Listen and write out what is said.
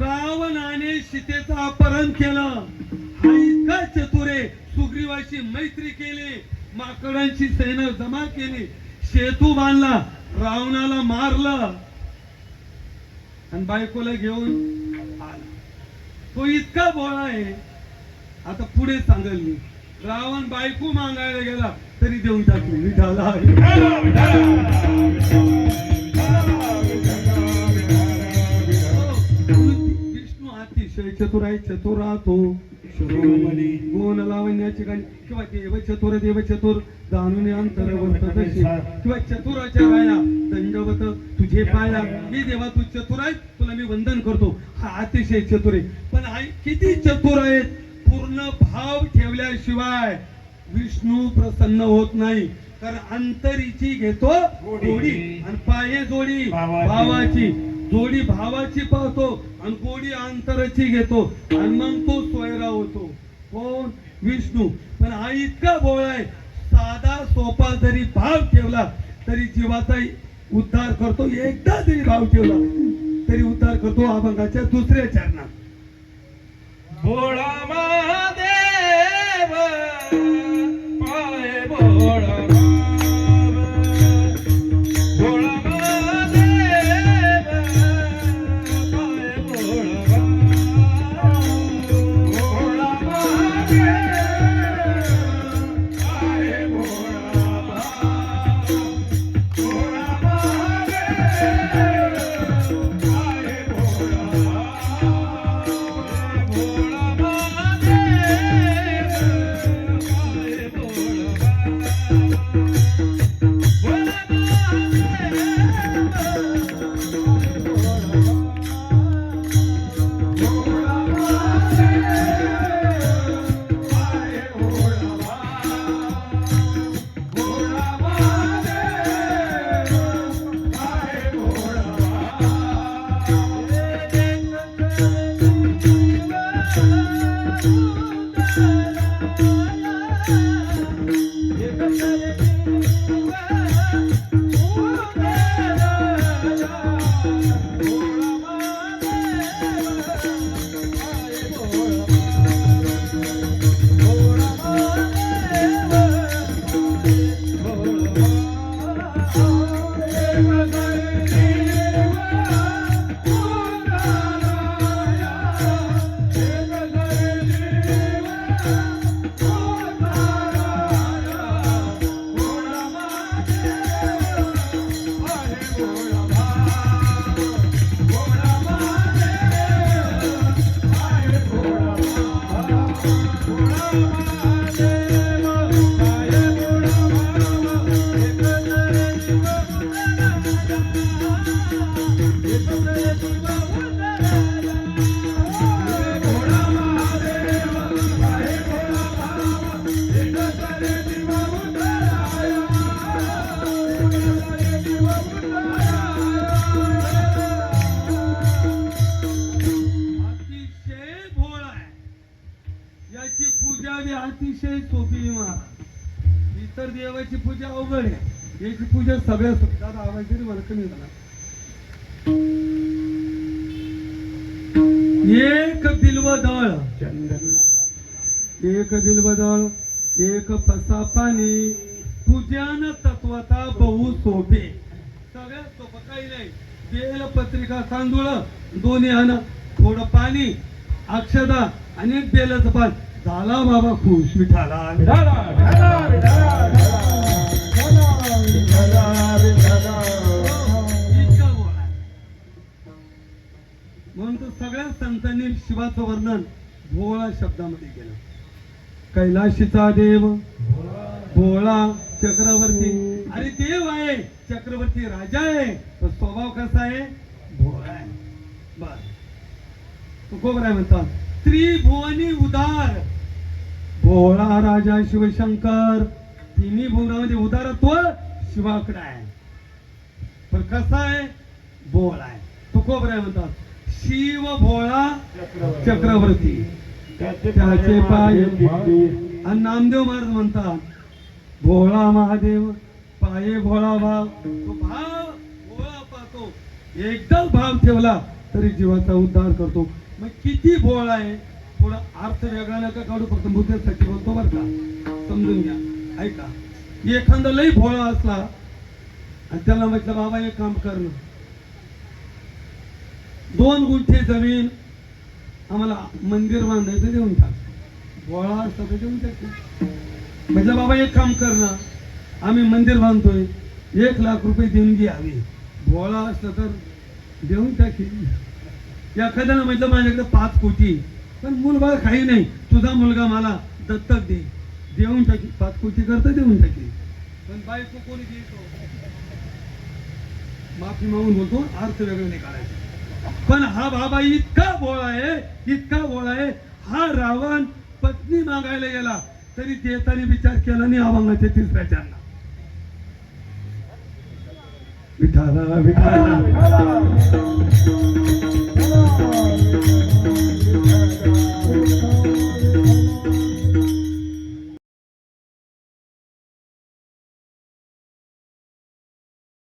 रावणाने सीतेचं अपहरण केलं. हा इतका चतुरे सुग्रीवाशी मैत्री केली. माकडांची सेना जमा केली. सेतू बांधला. रावणाला मारलं. आणि बायकोला घेऊन आला. तो इतका बोळा आहे. आता पुढे सांगेल मी. रावण बायको मागायला गेला तरी देऊन टाकली. विठाला विष्णू अतिशय चतुर आहे चतुर राहतो गुण लावण्याची गाणी. किंवा देव चतुर देव चतुर जाणून तशी. किंवा चतुराच्या गाया दंडवत तुझे पाया. हे देवा तू चतुर आहे तुला मी वंदन करतो. हा अतिशय चतुर आहे. पण हा किती चतुर आहेत? पूर्ण भाव ठेवल्याशिवाय विष्णू प्रसन्न होत नाही. कारण अंतरीची घेतो गोडी आणि पाये जोडी. भावाची. भावाची. जोडी भावाची पाहतो आणि गोडी अंतराची घेतो. आणि मग तो सोयरा होतो. कोण? विष्णू. पण हा इतका भोळा आहे. साधा सोपा जरी भाव ठेवला तरी जीवाचा उद्धार करतो. एकदा जरी भाव ठेवला तरी उद्धार करतो अभंगाच्या दुसऱ्या चरणात. भोळा महादेव अतिशय महाराज इतर देवाची पूजा अवघड आहे. याची पूजा सगळ्या सोपी दादा आवाज तरी मला कमी झाला. एक बिल्वदळ. एक बिल्वदळ एक पसा पाणी पूजन तत्वता बहु सोपे. सगळ्यात सोपं काही नाही. बेल पत्रिका तांदूळ दोन्ही आण थोडं पाणी अक्षदा आणि एक बेलाचं पान. झाला बाबा खुश गोड आहे. म्हणून सगळ्या संतांनी शिवाचं वर्णन भोळा शब्दामध्ये केलं. कैलाशीचा देव भोळा चक्रवर्ती. अरे देव आहे चक्रवर्ती राजा आहे तर स्वभाव कसा आहे? भोळा आहे. बर. तो कोण आहे म्हणतात त्रिभुवनी उदार. भोळा राजा शिवशंकर. तिन्ही भुवनामध्ये उदारत्व शिवाकडे आहे. पण कसा आहे? भोळा आहे. तो आहे म्हणतात शिव भोळा चक्रवर्ती. त्याचे पाय आणि नामदेव महाराज म्हणतात भोळा महादेव पाये भोळा भाव तो भाव भोळा पाहतो. एकदाच भाव ठेवला तरी जीवाचा उद्धार करतो. मग किती भोळा आहे? थोडा अर्थ वेगळा नका काढू? फक्त मुद्द्यासाठी बोलतो बरं का. समजून घ्या. ऐका. एखादा लई भोळा असला आणि त्याला म्हटलं बाबा एक काम करणं दोन गुंठे जमीन आम्हाला मंदिर बांधायचं देऊन टाक. भोळा असला तर देऊन टाक. म्हटलं बाबा एक काम करणं आम्ही मंदिर बांधतोय. एक लाख रुपये देणगी हवी भोळा असलं तर देऊन टाकी एखाद्यानं म्हटलं माझ्याकडे पाच कोटी. पण मूलबाळ काही नाही. तुझा मुलगा मला दत्तक दे. देऊन टाकी. पाच करता देऊन टाकी. पण बायको कोणी देतो? माफी मागून बोलतो अर्थ वेगळं नाही काढायचा. पण हा बाबा इतका भोळा आहे इतका भोळा आहे. हा रावण पत्नी मागायला गेला. तरी देताना विचार केला नाही अभंगाच्या तिसऱ्याच्यांना विठाला विठाला